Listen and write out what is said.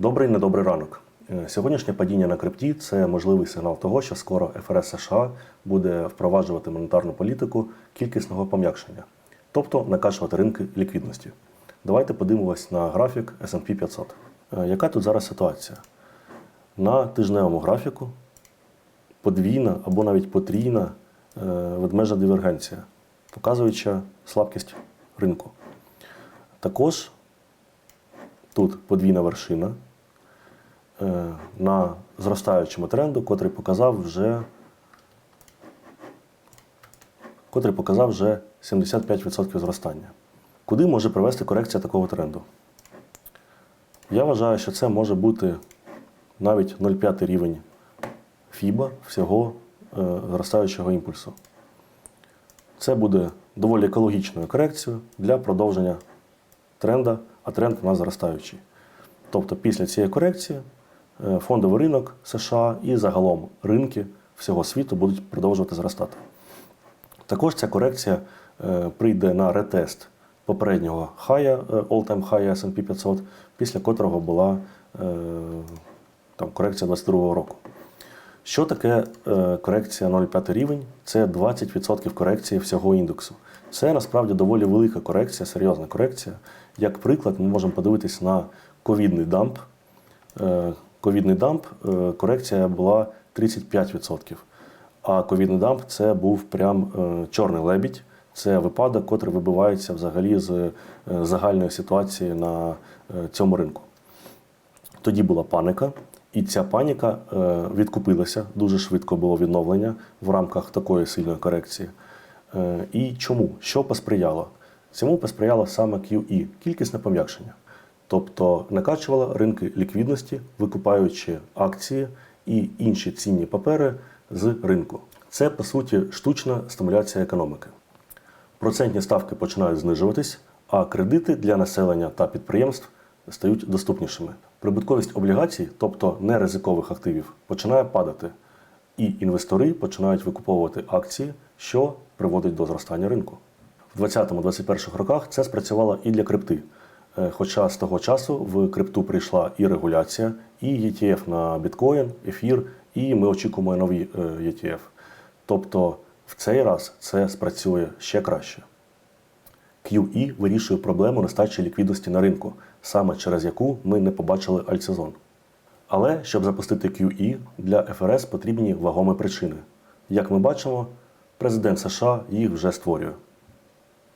Добрий недобрий ранок. Е, Сьогоднішнє падіння на крипті це можливий сигнал того, що скоро ФРС США буде впроваджувати монетарну політику кількісного пом'якшення, тобто накачувати ринки ліквідності. Давайте подивимось на графік S&P 500. Е, Яка тут зараз ситуація? На тижневому графіку подвійна або навіть потрійна е, ведмежа дивергенція, показуючи слабкість ринку. Також тут подвійна вершина на зростаючому тренду, котрий показав вже, котрий показав вже 75% зростання. Куди може привести корекція такого тренду? Я вважаю, що це може бути навіть 0,5 рівень FIBA всього е, зростаючого імпульсу. Це буде доволі екологічною корекцією для продовження тренда, а тренд у нас зростаючий. Тобто після цієї корекції е, фондовий ринок США і загалом ринки всього світу будуть продовжувати зростати. Також ця корекція е, прийде на ретест попереднього хая, е, all-time high S&P 500, після котрого була е, там, корекція 2022 року. Що таке е, корекція 0,5 рівень? Це 20% корекції всього індексу. Це насправді доволі велика корекція, серйозна корекція. Як приклад, ми можемо подивитись на ковідний дамп. Ковідний дамп е, корекція була 35%. А ковідний дамп це був прям е, чорний лебідь. Це випадок, котрий вибивається взагалі з е, загальної ситуації на цьому ринку. Тоді була паніка, і ця паніка відкупилася. Дуже швидко було відновлення в рамках такої сильної корекції. І чому? Що посприяло? Цьому посприяло саме QE – кількісне пом'якшення. Тобто накачувала ринки ліквідності, викупаючи акції і інші цінні папери з ринку. Це, по суті, штучна стимуляція економіки. Процентні ставки починають знижуватись, а кредити для населення та підприємств стають доступнішими. Прибутковість облігацій, тобто неризикових активів, починає падати, і інвестори починають викуповувати акції, що приводить до зростання ринку. В 2020-2021 роках це спрацювало і для крипти. Е, Хоча з того часу в крипту прийшла і регуляція, і ETF на біткоін, ефір, і ми очікуємо нові е, ETF. Тобто в цей раз це спрацює ще краще. QE вирішує проблему нестачі ліквідності на ринку, саме через яку ми не побачили альтсезон. Але щоб запустити QE, для ФРС потрібні вагомі причини. Як ми бачимо, президент США їх вже створює.